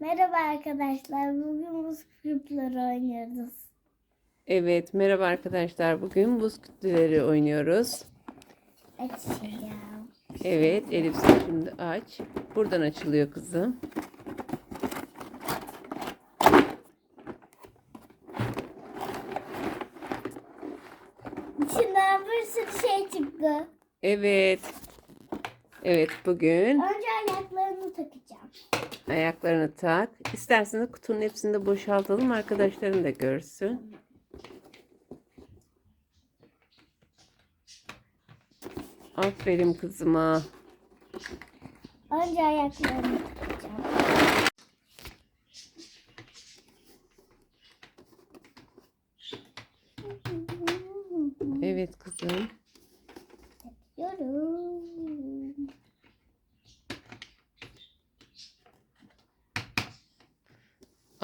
Merhaba arkadaşlar. Bugün buz küpleri oynuyoruz. Evet, merhaba arkadaşlar. Bugün buz kütleleri oynuyoruz. Açacağım. Evet, Elif sen şimdi aç. Buradan açılıyor kızım. İçinden bir sürü şey çıktı. Evet. Evet, bugün ayaklarını takacağım. ayaklarını tak. İsterseniz kutunun hepsini de boşaltalım. Arkadaşların da görsün. Aferin kızıma. Önce ayaklarını takacağım. Evet kızım.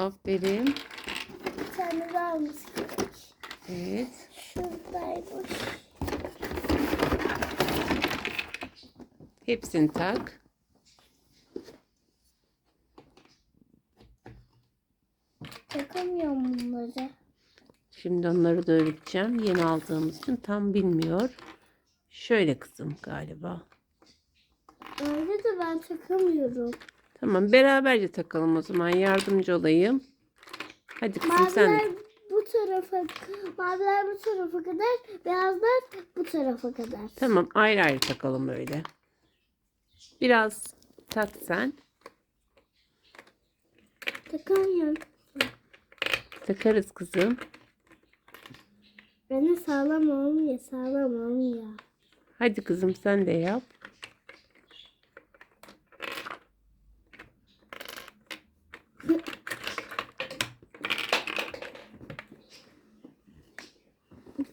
Aferin. Bir tane daha mı gerek? Evet. Şuradaymış. Hepsini tak. Takamıyorum bunları. Şimdi onları da öğreteceğim. Yeni aldığımız için tam bilmiyor. Şöyle kızım galiba. Öyle de ben takamıyorum. Tamam beraberce takalım o zaman. Yardımcı olayım. Hadi kızım sen Maviler de. bu tarafa, maviler bu tarafa kadar, beyazlar bu tarafa kadar. Tamam ayrı ayrı takalım öyle. Biraz tak sen. Takamıyorum. Takarız kızım. Beni sağlam olmuyor, sağlam olmuyor. Hadi kızım sen de yap.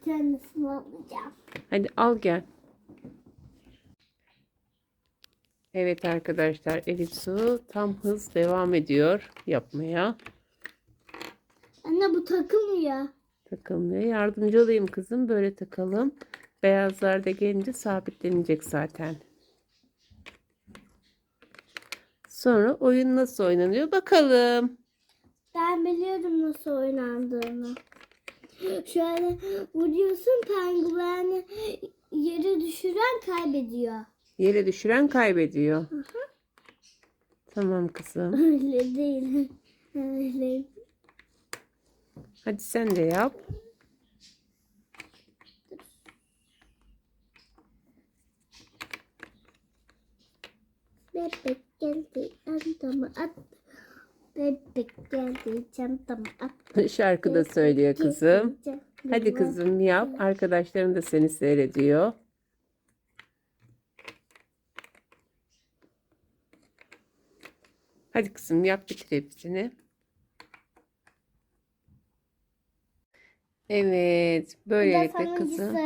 Tanesini alacağım. Hadi al gel. Evet arkadaşlar Elif Su tam hız devam ediyor yapmaya. Anne bu takılmıyor. Takılmıyor. Yardımcı olayım kızım. Böyle takalım. Beyazlar da gelince sabitlenecek zaten. Sonra oyun nasıl oynanıyor bakalım. Ben biliyorum nasıl oynandığını. Şöyle vuruyorsun pengueni yere düşüren kaybediyor. Yere düşüren kaybediyor. Tamam kızım. Öyle değil. Öyle. Hadi sen de yap. Bebek geldi çantamı at. Bebek geldi çantamı at. Şarkı da söylüyor kızım. Hadi kızım yap. Arkadaşların da seni seyrediyor. Hadi kızım yap bitir hepsini. Evet. Böylelikle kızım.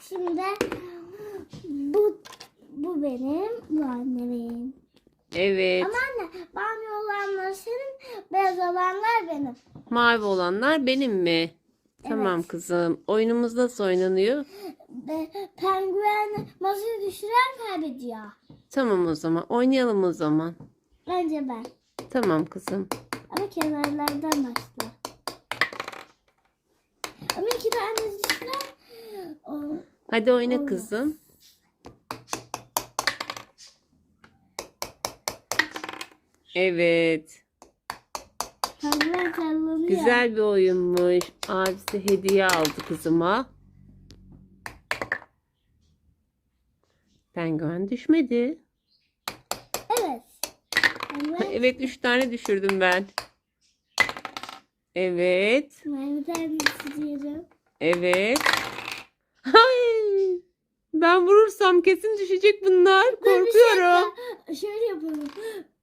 Şimdi bu bu benim, bu annemin. Evet. Ama anne mavi olanlar senin, beyaz olanlar benim. Mavi olanlar benim mi? Tamam kızım. Oyunumuz nasıl oynanıyor? Be, penguen masaya düşüren kaybediyor. Tamam o zaman. Oynayalım o zaman. Önce ben. Tamam kızım. Ama kenarlardan başla. Ama iki tane düşüren o, Hadi oyna Olmaz. kızım. Evet. sallanıyor. Güzel bir oyunmuş. Abisi hediye aldı kızıma. Penguen düşmedi. Evet. Penguen Evet üç tane düşürdüm ben. Evet. ben bir tane düşürüyorum. Evet. Ben vurursam kesin düşecek bunlar. Korkuyorum. Şöyle yapalım.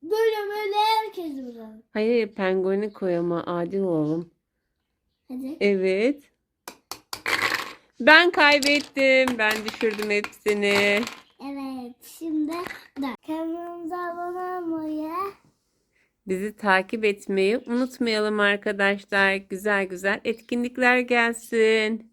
Böyle böyle herkes vuralım. Hayır pengueni koy ama adil olalım. Hadi. Evet. Ben kaybettim. Ben düşürdüm hepsini. Evet. Şimdi da kanalımıza abone olmayı Bizi takip etmeyi unutmayalım arkadaşlar. Güzel güzel etkinlikler gelsin.